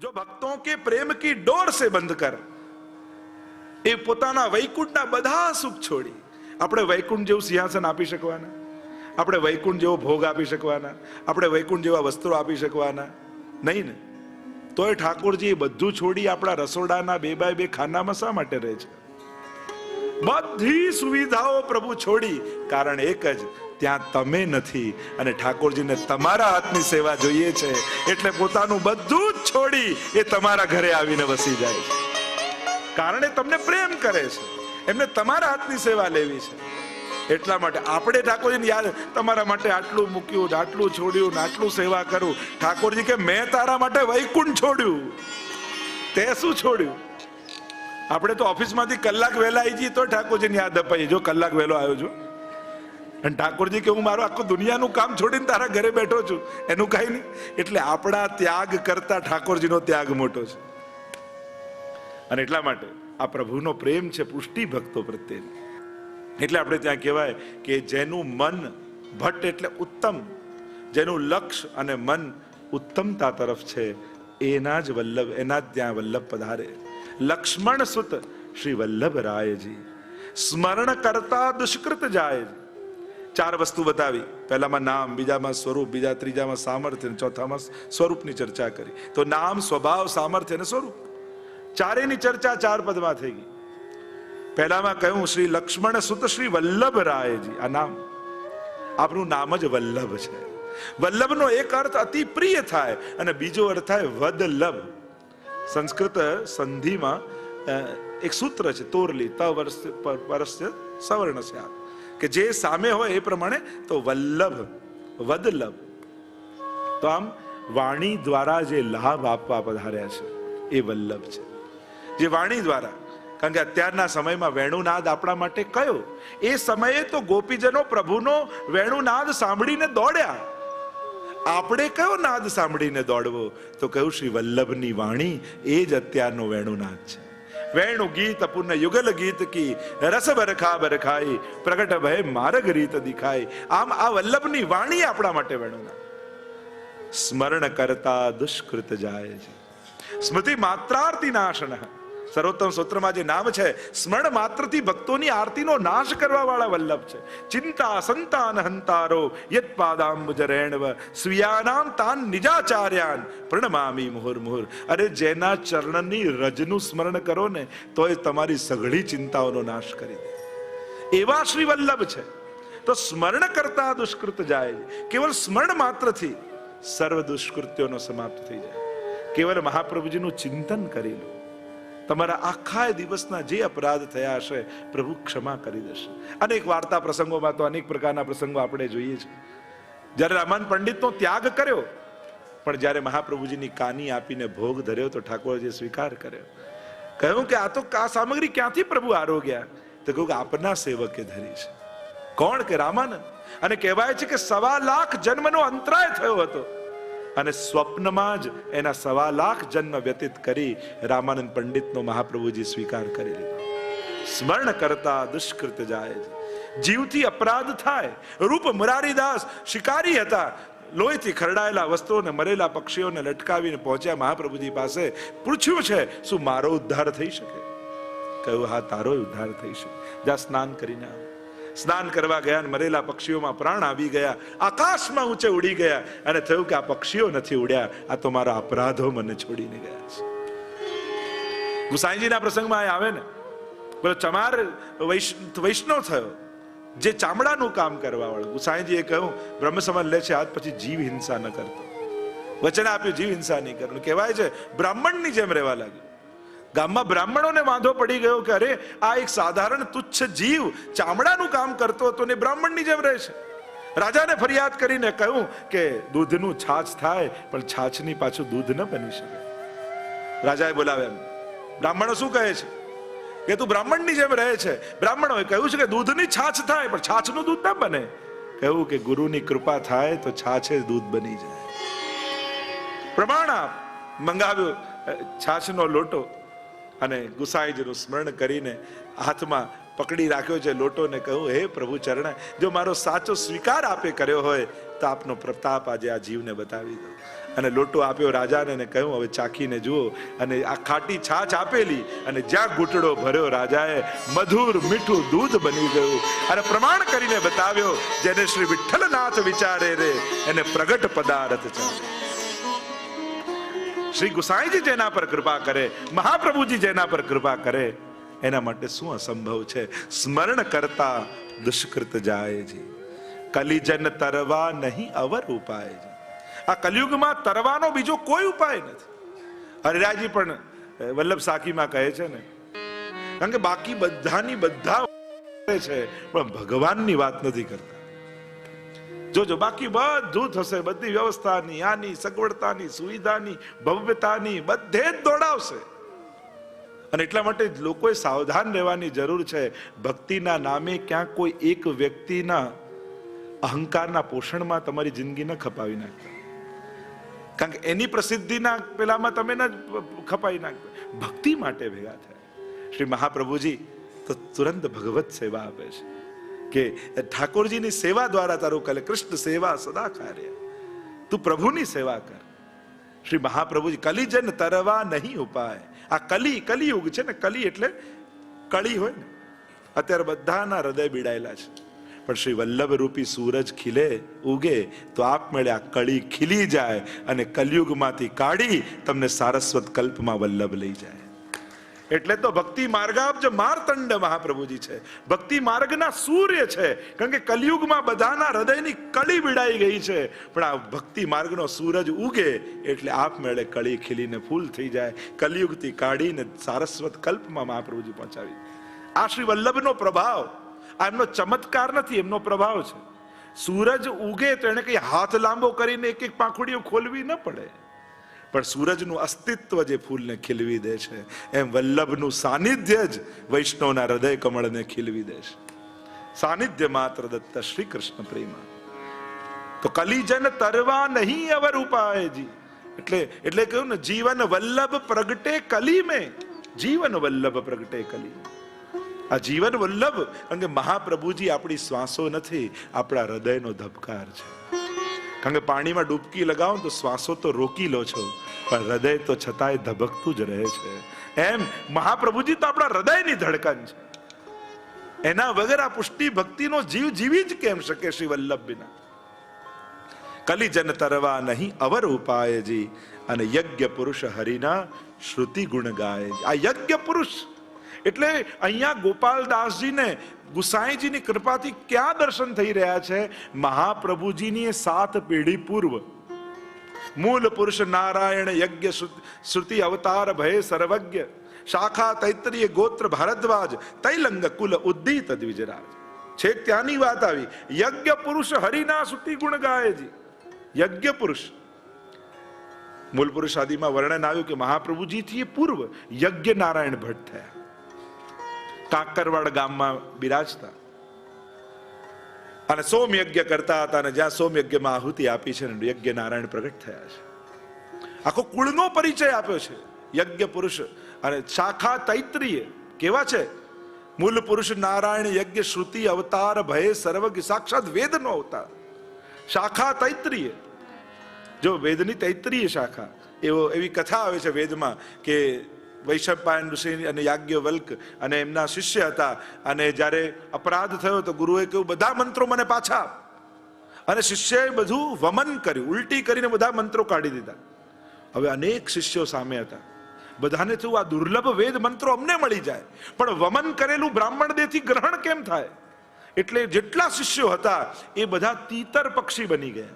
જો ભક્તો કે પ્રેમ કી ડોર સે બંધ કર એ પોતાના વૈકુંઠના બધા સુખ છોડી આપણે વૈકુંઠ જેવું સિંહાસન આપી શકવાના આપણે વૈકુંઠ જેવો ભોગ આપી શકવાના આપણે વૈકુંઠ જેવા વસ્ત્રો આપી શકવાના નહીં ને તોય ઠાકોરજી બધું છોડી આપણા રસોડાના બે બાય બે ખાનામાં શા માટે રહે છે બધી સુવિધાઓ પ્રભુ છોડી કારણ એક જ ત્યાં તમે નથી અને ઠાકોરજીને તમારા હાથની સેવા જોઈએ છે એટલે પોતાનું બધું છોડી એ તમારા ઘરે આવીને વસી જાય છે. કારણ એ તમને પ્રેમ કરે છે. એમને તમારા હાથની સેવા લેવી છે. એટલા માટે આપણે ઠાકોરજીને યાદ, તમારા માટે આટલું મૂક્યું આટલું છોડ્યું ને આટલું સેવા કરું. ઠાકોરજી કે, મેં તારા માટે વૈકુંઠ છોડ્યું. તે શું છોડ્યું? આપણે તો ઓફિસમાંથી કલાક વહેલા આવી જઈએ તો ઠાકોરજીને યાદ અપાઈએ. જો કલાક વહેલો આવ્યો છું. અને ઠાકોરજી કે હું મારું આખું દુનિયાનું કામ છોડીને તારા ઘરે બેઠો છું. એનું કાંઈ નહીં. એટલે આપણા ત્યાગ કરતા ઠાકોરજીનો ત્યાગ મોટો છે. અને એટલા માટે આ પ્રભુનો પ્રેમ છે પુષ્ટિ ભક્તો પ્રત્યે. એટલે આપણે ત્યાં કહેવાય કે જેનું મન ભટ્ટ એટલે ઉત્તમ, જેનું લક્ષ્ય અને મન ઉત્તમતા તરફ છે, એના જ વલ્લભ, એના જ ત્યાં વલ્લભ પધારે. લક્ષ્મણ સુત શ્રી વલ્લભ રાયજી. સ્મરણ કરતા દુષ્કૃત જાય. ચાર વસ્તુ બતાવી. પહેલામાં નામ, બીજામાં સ્વરૂપ, બીજા ત્રીજામાં સામર્થ્ય ચોથામાં સ્વરૂપની ચર્ચા કરી. તો નામ, સ્વભાવ, સામર્થ્ય અને સ્વરૂપ. ચારેની ચર્ચા ચાર પદમાં થઈ ગઈ. પહેલામાં કહ્યું, શ્રી લક્ષ્મણ સુત શ્રી વલ્લભ રાયજી આ નામ. આપણું નામ જ વલ્લભ છે. વલ્લભનો એક અર્થ અતિ પ્રિય થાય અને બીજો અર્થ થાય વદલભ. સંસ્કૃત સંધિમાં એક સૂત્ર છે, તોરલી, ત વર્ષ પર- પરસ્ય સવર્ણ છે કે જે સામે હોય એ પ્રમાણે તો વલ્લભ, વદલભ. તો આમ વાણી દ્વારા જે લાભ આપવા પધાર્યા છે, એ વલ્લભ છે. જે વાણી દ્વારા, કારણ કે અત્યારના સમયમાં વેણુનાદ આપણા માટે કયો? એ સમયે તો ગોપીજનો પ્રભુનો વેણુનાદ સાંભળીને દોડ્યા. આપણે કયો નાદ સાંભળીને દોડવો? તો કહ્યું શ્રી વલ્લભની વાણી એ જ અત્યારનો વેણુનાદ છે. વેણુ ગીત, પુન યુગલ ગીત કી રસ બરખા બરખાઈ પ્રગટ ભય માર્ગ રીત દિખાય આમ આ વલ્લભની વાણી આપણા માટે વેણુનાદ સ્મરણ કરતા દુષ્કૃત જાય છે. સ્મૃતિ માત્રાર્થી નાશન. સર્વોત્તમ સૂત્રમાં જે નામ છે, સ્મરણ માત્રથી ભક્તોની આરતીનો નાશ કરવા વાળા વલ્લભ છે. ચિંતા, સંતાન, હંતારો યત પાદાંબુજ રેણવ સ્વિયાનામ તાન નિજાચાર્યાન, પ્રણમામી મુહુર મુહુર. અરે જેના ચરણની રજનું સ્મરણ કરો ને તો એ તમારી સઘળી ચિંતાઓનો નાશ કરી દે. એવા શ્રી વલ્લભ છે. તો સ્મરણ કરતા દુષ્કૃત જાય. કેવલ સ્મરણ માત્રથી સર્વ દુષ્કૃત્યોનો સમાપ્ત થઈ જાય. કેવલ મહાપ્રભુજીનું ચિંતન કરી લો. તમારા આખા દિવસના જે અપરાધ થયા હશે, પ્રભુ ક્ષમા કરી દેશે. અનેક વાર્તા પ્રસંગોમાં તો અનેક પ્રકારના પ્રસંગો આપણે જોઈએ છીએ જ્યારે રામાન પંડિતનો ત્યાગ કર્યો, પણ જ્યારે મહાપ્રભુજીની કાની આપીને ભોગ ધર્યો તો ઠાકોરજીએ સ્વીકાર કર્યો. કહ્યું કે આ તો આ સામગ્રી ક્યાંથી પ્રભુ આરોગ્યા તો કહ્યું કે આપના સેવકે ધરી છે. કોણ કે રામાનંદ? અને કહેવાય છે કે સવા લાખ જન્મનો અંતરાય થયો હતો. અને સ્વપ્નમાં જ એના સવા લાખ જન્મ વ્યતીત કરી રામાનંદ પંડિતનો મહાપ્રભુજી સ્વીકાર કરી લીધો. સ્મરણ કરતા દુષ્કૃત જાય જીવથી અપરાધ થાય. રૂપ મુરારીદાસ શિકારી હતા. લોહીથી ખરડાયેલા વસ્તુઓને મરેલા પક્ષીઓને લટકાવીને પહોંચ્યા મહાપ્રભુજી પાસે. પૂછ્યું છે, શું મારો ઉદ્ધાર થઈ શકે? કહ્યું, હા, તારો ઉદ્ધાર થઈ શકે. જા, સ્નાન કરીને આવ. સ્નાન કરવા ગયા અને મરેલા પક્ષીઓમાં પ્રાણ આવી ગયા. આકાશમાં ઊંચે ઉડી ગયા અને થયું કે આ પક્ષીઓ નથી ઉડ્યા. આ તો મારા અપરાધો મને છોડીને ગયા છે. ગુસાઈજીના પ્રસંગમાં એ આવે ને, બોલો, ચમાર વૈષ્ણવ થયો, જે ચામડાનું કામ કરવા વાળો. ગુસાઈજીએ કહ્યું બ્રહ્મ સમાન લે છે, આજ પછી જીવ હિંસા ન કરતો. વચન આપ્યું, જીવ હિંસા નહીં કરવાનું. કહેવાય છે, બ્રાહ્મણની જેમ રહેવા લાગ્યું. ગામમાં બ્રાહ્મણોને વાંધો પડી ગયો કે અરે, આ એક સાધારણ તુચ્છ જીવ ચામડાનું કામ કરતો હતો ને બ્રાહ્મણની જેમ રહે છે. રાજાને ફરિયાદ કરીને કહ્યું કે દૂધનું છાછ થાય, પણ છાછની પાછું દૂધ ન બની શકે. રાજાએ બોલાવ્યા બ્રાહ્મણો શું કહે છે? કે તું બ્રાહ્મણની જેમ રહે છે. બ્રાહ્મણોએ કહ્યું છે કે દૂધની છાછ થાય, પણ છાછનું દૂધ ન બને. કહ્યું કે ગુરુની કૃપા થાય તો છાછે દૂધ બની જાય. પ્રમાણ આપ મંગાવ્યો છાછનો લોટો. અને ગુસાઈજીનું સ્મરણ કરીને હાથમાં પકડી રાખ્યો છે લોટોને કહ્યું, હે પ્રભુ ચરણ, જો મારો સાચો સ્વીકાર આપે કર્યો હોય, તો આપનો પ્રતાપ આજે આ જીવને બતાવી દો. અને લોટો આપ્યો રાજાને અને કહ્યું, હવે ચાખીને જુઓ. અને આ ખાટી છાછ આપેલી અને જ્યાં ઘૂંટડો ભર્યો રાજાએ મધુર મીઠું દૂધ બની ગયું. અને પ્રમાણ કરીને બતાવ્યો, જેને શ્રી વિઠ્ઠલનાથ વિચારે રે, એને પ્રગટ પદાર્થ ચાલે શ્રી ગુસાઈજી જેના પર કૃપા કરે, મહાપ્રભુજી જેના પર કૃપા કરે, એના માટે શું અસંભવ છે? સ્મરણ કરતા દુષ્કૃત જાય કલિજન તરવા નહીં અવર ઉપાય આ કલયુગમાં તરવાનો બીજો કોઈ ઉપાય નથી. હરિરાજી પણ વલ્લભ સાકીમાં કહે છે ને, કારણ કે બાકી બધાની બધા છે, પણ ભગવાનની વાત નથી કરતા. જોજો, બાકી બધું થશે. બધી વ્યવસ્થાની, આની સગવડતાની, સુવિધાની, ભવ્યતાની બધે જ દોડાવશે. અને એટલા માટે લોકોએ સાવધાન રહેવાની જરૂર છે. ભક્તિના નામે ક્યાંક કોઈ એક વ્યક્તિના અહંકારના પોષણમાં તમારી જિંદગી ન ખપાવી નાખતા કારણ કે એની પ્રસિદ્ધિના પેલામાં તમે ન ખપાવી નાખતા. ભક્તિ માટે ભેગા થયા. શ્રી મહાપ્રભુજી, તો તુરંત ભગવત સેવા આપે છે. કે ઠાકોરજીની સેવા દ્વારા તારું કલે કૃષ્ણ સેવા સદા કાર્ય તું પ્રભુની સેવા કર. શ્રી મહાપ્રભુજી, કલિજન તરવા નહીં ઉપાય. આ કલી, કલિયુગ છે ને, કલી એટલે કળી હોય ને. અત્યારે બધાના હૃદય બીડાયેલા છે. પણ શ્રી વલ્લભ રૂપી સૂરજ ખીલે, ઉગે, તો આપમેળે આ કળી ખીલી જાય અને કલયુગમાંથી કાઢી તમને સારસ્વત કલ્પમાં વલ્લભ લઈ જાય. એટલે તો ભક્તિ માર્ગાબ્જ માર્તંડ મહાપ્રભુજી છે. ભક્તિ માર્ગના સૂર્ય છે. કારણ કે કલયુગમાં બધાના હૃદયની કળી વિડાઈ ગઈ છે. પણ આ ભક્તિ માર્ગનો સૂરજ ઉગે એટલે આપમેળે કળી ખીલીને ફૂલ થઈ જાય. કલયુગથી કાઢીને સારસ્વત કલ્પમાં મહાપ્રભુજી પહોંચાવી. આ શ્રી વલ્લભનો પ્રભાવ. આ એમનો ચમત્કાર નથી, એમનો પ્રભાવ છે. સૂરજ ઉગે તો એને કઈ હાથ લાંબો કરીને એક એક પાંખુડીઓ ખોલવી ન પડે. પણ સૂરજનું અસ્તિત્વ જે ફૂલને ખીલવી દે છે, એમ વલ્લભનું સાનિધ્ય જ વૈષ્ણવના હૃદય કમળને ખીલવી દે છે. સાનિધ્ય માત્ર દત્ત શ્રી કૃષ્ણ પ્રેમા. તો કલિજન તરવા નહીં અવર ઉપાયજી. એટલે એટલે કહ્યું ને, જીવન વલ્લભ પ્રગટે કલી મેં જીવન વલ્લભ પ્રગટે કલી આ જીવન વલ્લભ કારણ કે મહાપ્રભુજી આપણી શ્વાસો નથી, આપણા હૃદયનો ધબકાર છે. કારણ કે પાણીમાં ડૂબકી લગાવો તો શ્વાસો તો રોકી લો છો, પણ હૃદય તો છતાંય ધબકતું જ રહે છે. એમ મહાપ્રભુજી તો આપણા હૃદયની ધડકન છે. એના વગર આ પુષ્ટિ ભક્તિનો જીવ જીવી જ કેમ શકે શ્રી વલ્લભ બિના કલિજન તરવા નહીં, અવર ઉપાયજી, અને યજ્ઞ પુરુષ હરિના શ્રુતિ ગુણ ગાય. આ યજ્ઞ પુરુષ એટલે અહીંયા ગોપાલદાસજીને, ગુસાઈજીની કૃપાથી ક્યાં દર્શન થઈ રહ્યા છે? મહાપ્રભુજીની સાત પેઢી પૂર્વ. મૂળ પુરુષ નારાયણ યજ્ઞ શ્રુતિ અવતાર ભય સર્વજ્ઞ. શાખા તૈત્રીય ગોત્ર ભારદ્વાજ, તૈલંગ કુલ ઉદ્દીત દ્વિજરાજ. છેક ત્યાંની વાત આવી, યજ્ઞ પુરુષ હરિના શ્રુતિ ગુણ ગાયજી યજ્ઞ પુરુષ. મૂળ પુરુષ આદિમાં વર્ણન આવ્યું કે મહાપ્રભુજીથી પૂર્વ યજ્ઞ નારાયણ ભટ્ટ થયા. કાકરવાડ ગામમાં બિરાજતા. અને સોમ યજ્ઞ કરતા હતા અને જ્યાં સોમ યજ્ઞમાં આહુતિ આપી છે યજ્ઞ નારાયણ પ્રગટ થયા છે. આખો કુળનો પરિચય આપ્યો છે, યજ્ઞ પુરુષ. અને શાખા તૈત્રીય કેવા છે? મૂલ પુરુષ નારાયણ યજ્ઞ શ્રુતિ અવતાર ભય સર્વજ્ઞ સાક્ષાત વેદનો અવતાર. શાખા તૈત્રીય. જો વેદની તૈત્રીય શાખા, એવો એવી કથા આવે છે વેદમાં કે વૈશંપાયન ઋષિ અને યાજ્ઞવલ્ક અને એમના શિષ્ય હતા. અને જ્યારે અપરાધ થયો તો ગુરુએ કહ્યું, બધા મંત્રો મને પાછા અને શિષ્યએ બધું વમન કર્યું, ઉલટી કરીને બધા મંત્રો કાઢી દીધા. હવે અનેક શિષ્યો સામે હતા. બધાને થયું, આ દુર્લભ વેદ મંત્રો અમને મળી જાય, પણ વમન કરેલું બ્રાહ્મણ દેહથી ગ્રહણ કેમ થાય? એટલે જેટલા શિષ્યો હતા, એ બધા તીતર પક્ષી બની ગયા.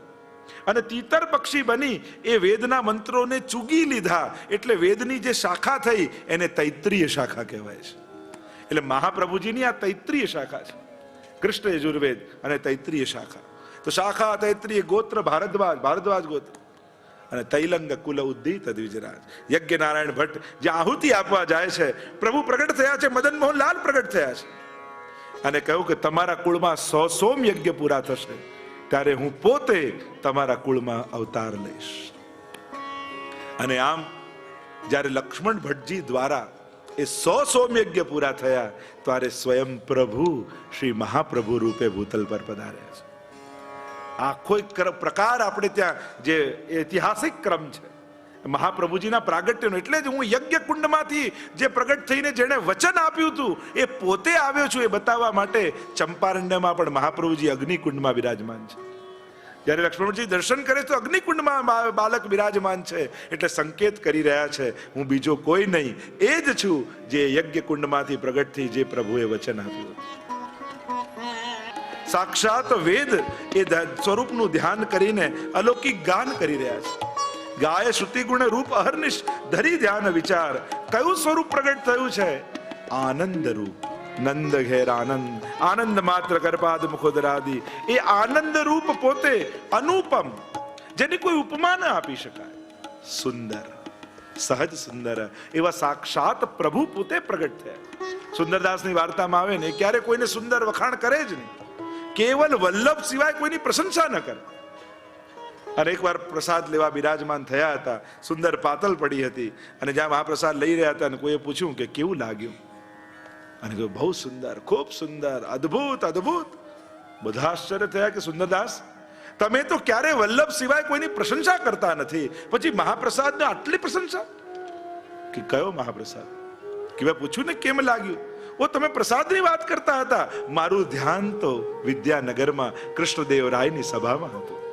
અને તીતર પક્ષી બની એ વેદના મંત્રોને ચૂગી લીધા. એટલે વેદની જે શાખા થઈ એને તૈત્રીય શાખા કહેવાય છે. એટલે મહાપ્રભુજીની આ તૈત્રીય શાખા છે. કૃષ્ણ યજુર્વેદ અને તૈત્રીય શાખા. તો શાખા, તૈત્રીય ગોત્ર, ભારદ્વાજ ભારદ્વાજ ગોત્ર. અને તૈલંગ, કુલ ઉદ્દી તદ્વિજરાજ. યજ્ઞ નારાયણ ભટ્ટ જે આહુતિ આપવા જાય છે, પ્રભુ પ્રગટ થયા છે, મદન મોહન લાલ પ્રગટ થયા છે. અને કહ્યું કે તમારા કુળમાં સો સોમ યજ્ઞ પૂરા થશે. ત્યારે હું પોતે તમારા કુળમાં અવતાર લઈશ. અને આમ, જ્યારે લક્ષ્મણ ભટ્ટજી દ્વારા એ સો સોમયજ્ઞ પૂરા થયા, ત્યારે સ્વયં પ્રભુ શ્રી મહાપ્રભુ રૂપે ભૂતલ પર પધાર્યા છે. આખો પ્રકાર આપણે ત્યાં જે ઐતિહાસિક ક્રમ છે. મહાપ્રભુજીના પ્રાગટ્યનું એટલે જ હું યજ્ઞ કુંડમાંથી જે પ્રગટ થઈને જેણે વચન આપ્યું હતું, એ પોતે આવ્યો છું એ બતાવવા માટે ચંપારણ્યમાં પણ મહાપ્રભુજી અગ્નિકુંડમાં બિરાજમાન છે. જ્યારે લક્ષ્મણજી દર્શન કરે તો અગ્નિકુંડમાં બાલક બિરાજમાન છે. એટલે સંકેત કરી રહ્યા છે, હું બીજો કોઈ નહીં, એ જ છું જે યજ્ઞ કુંડમાંથી પ્રગટ થઈ જે પ્રભુએ વચન આપ્યું. સાક્ષાત વેદ એ સ્વરૂપનું ધ્યાન કરીને અલૌકિક ગાન કરી રહ્યા છે. ગાય શ્રુતિ ગુણ રૂપ અહર્નિશ. ધરી ધ્યાન વિચાર. કયું સ્વરૂપ પ્રગટ થયું છે? આનંદ રૂપ. નંદ ઘેર આનંદ. આનંદ માત્ર કરપાદ મુખોદરાદી. એ આનંદ રૂપ પોતે અનુપમ, જેની કોઈ ઉપમા ન આપી શકાય. સુંદર. સહજ સુંદર. એવા સાક્ષાત પ્રભુ પોતે પ્રગટ થયા. સુંદરદાસની વાર્તામાં આવે ને, ક્યારે કોઈને સુંદર વખાણ કરે જ નહીં. કેવલ વલ્લભ સિવાય કોઈની પ્રશંસા ન કરે. અને એકવાર પ્રસાદ લેવા બિરાજમાન થયા હતા, સુંદર પાતલ પડી હતી. અને જ્યાં મહાપ્રસાદ લઈ રહ્યા હતા અને કોઈએ પૂછ્યું કે કેવું લાગ્યું? અને કહ્યું બહુ સુંદર, ખૂબ સુંદર, અદ્ભુત અદ્ભુત. બધા આશ્ચર્ય થયા કે સુંદરદાસ, તમે તો ક્યારે વલ્લભ સિવાય કોઈની પ્રશંસા કરતા નથી? પછી મહાપ્રસાદને આટલી પ્રશંસા? કે કયો મહાપ્રસાદ? કે મેં પૂછ્યું ને કેમ લાગ્યું? ઓ, તમે પ્રસાદની વાત કરતા હતા. મારું ધ્યાન તો વિદ્યાનગરમાં કૃષ્ણદેવ રાયની સભામાં હતું.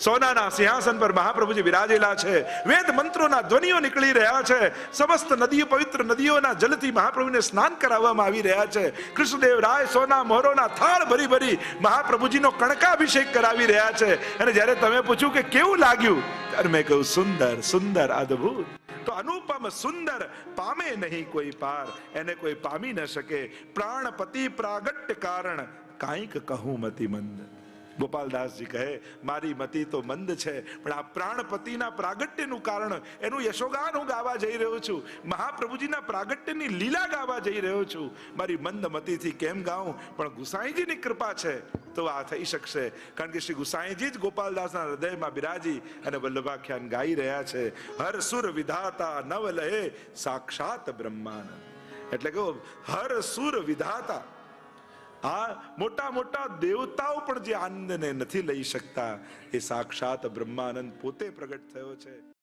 સોનાના સિંહાસન પર મહાપ્રભુજી બિરાજેલા છે. વેદ મંત્રોના ધ્વનિઓ નીકળી રહ્યા છે. સમસ્ત નદીઓ, પવિત્ર નદીઓના જલથી મહાપ્રભુને સ્નાન કરાવવામાં આવી રહ્યા છે. કૃષ્ણદેવ રાય સોના મોહરોના થાળ ભરી ભરી મહાપ્રભુજીનો કણકાભિષેક કરાવી રહ્યા છે. અને જ્યારે તમે પૂછ્યું કે કેવું લાગ્યું, ત્યારે મેં કહ્યું, સુંદર સુંદર, અદ્ભુત. તો અનુપમ સુંદર, પામે નહીં કોઈ પાર. એને કોઈ પામી ન શકે. પ્રાણપતિ પ્રાગટ્ય કારણ કાંઈક કહું મતિ મંદ ગોપાલદાસજી કહે, મારી મતિ તો મંદ છે, પણ આ પ્રાણપતિના પ્રાગટ્યનું કારણ એનું યશોગાન હું ગાવા જઈ રહ્યો છું. મહાપ્રભુજીના પ્રાગટ્યની લીલા ગાવા જઈ રહ્યો છું. મારી મંદ મતિથી કેમ ગાઉં? પણ ગુસાઈજીની કૃપા છે, તો આ થઈ શકશે. કારણ કે શ્રી ગુસાઈજી જ ગોપાલદાસના હૃદયમાં બિરાજી અને વલ્લભાખ્યાન ગાઈ રહ્યા છે. હર સુર વિધાતા નવ લહે સાક્ષાત બ્રહ્માનંદ. એટલે કહો હર સુર વિધાતા આ મોટા મોટા દેવતાઓ પણ જે આનંદને નથી લઈ શકતા, એ સાક્ષાત બ્રહ્માનંદ પોતે પ્રગટ થયો છે.